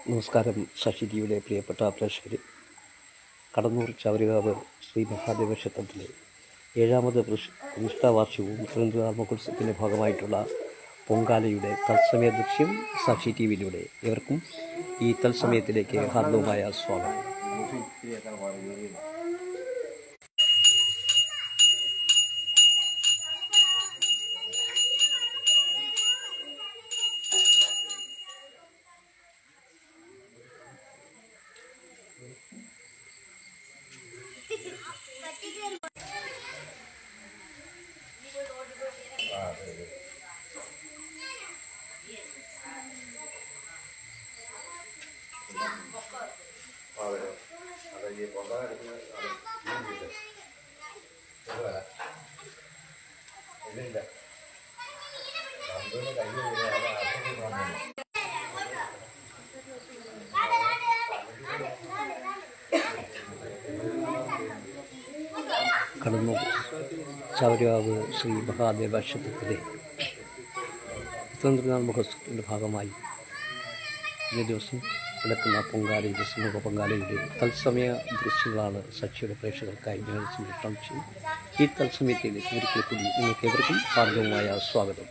നമസ്കാരം ശശിജിയുടെ പ്രിയപ്പെട്ട പ്രേക്ഷകർ കടന്നൂർ ചവരുകാവ് ശ്രീ മഹാദേവ ക്ഷേത്രത്തിലെ ഏഴാമത് പ്രതിഷ്- പ്രതിഷ്ഠാവാർഷികവും സ്വതന്ത്ര മഹോത്സവത്തിന്റെ ഭാഗമായിട്ടുള്ള പൊങ്കാലയുടെ തത്സമയ ദൃശ്യം സാക്ഷി ടി വിയിലൂടെ ഏവർക്കും ഈ തത്സമയത്തിലേക്ക് ഹാർദവുമായ സ്വാഗതം. കടന്നൂർ ചവരുകാവ് ശ്രീ മഹാദേവ ക്ഷേത്രത്തിലെ സ്വതന്ത്രനാൾ മഹോത്സവത്തിന്റെ ഭാഗമായി ഈ ദിവസം നടക്കുന്ന പൊങ്കാലയുടെ സമൂഹ പൊങ്കാലയുടെ തത്സമയ ദൃശ്യങ്ങളാണ് സച്ചിയുടെ പ്രേക്ഷകർക്കായി ഞങ്ങൾ സംരക്ഷണം ചെയ്യും ഈ തത്സമയത്തിലേക്ക് ഒരിക്കൽ കൂടി നിങ്ങൾക്ക് ഏവർക്കും ഹാർദവുമായ സ്വാഗതം.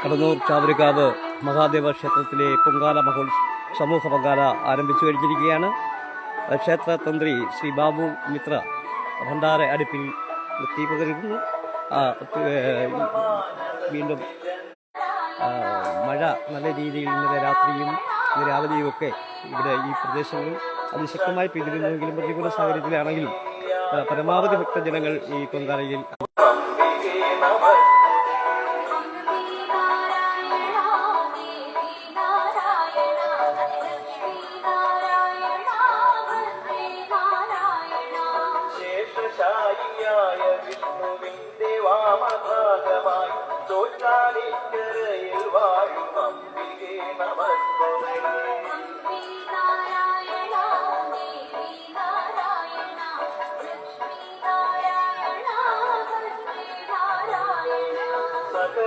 കടന്നൂർ ചാവരുകാവ് മഹാദേവ ക്ഷേത്രത്തിലെ പൊങ്കാല മഹോൽ സമൂഹ പൊങ്കാല ആരംഭിച്ചു കഴിഞ്ഞിരിക്കുകയാണ്. ക്ഷേത്ര തന്ത്രി ശ്രീ ബാബു മിത്ര ഭണ്ഡാര അടുപ്പിൽ തീ വീണ്ടും മഴ നല്ല രീതിയിൽ ഇന്നലെ രാത്രിയും ഇന്ന് രാവിലെയും ഒക്കെ ഇവിടെ ഈ പ്രദേശങ്ങളിൽ അതിശക്തമായി പിന്തിരുന്നുവെങ്കിലും പ്രതികൂല സാഹചര്യത്തിലാണെങ്കിലും പരമാവധി ഭക്തജനങ്ങൾ ഈ പൊങ്കാലയിൽ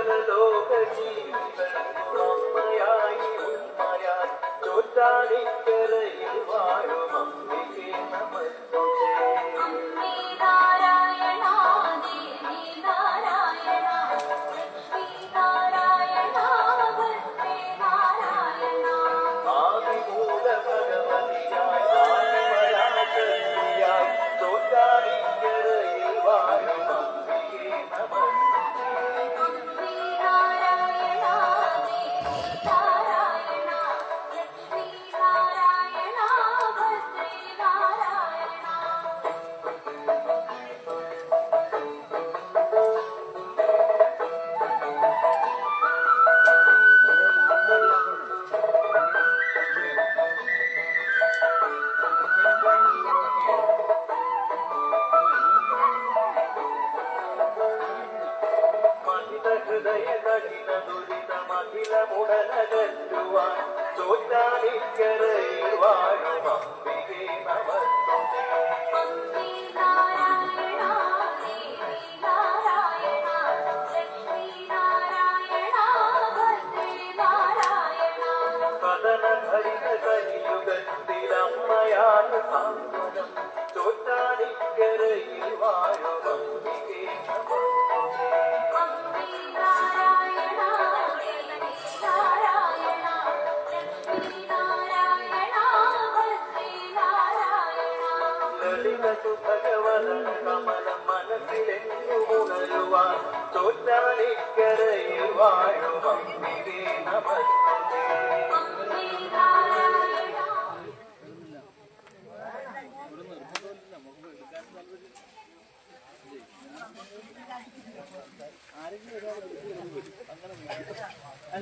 的都可以。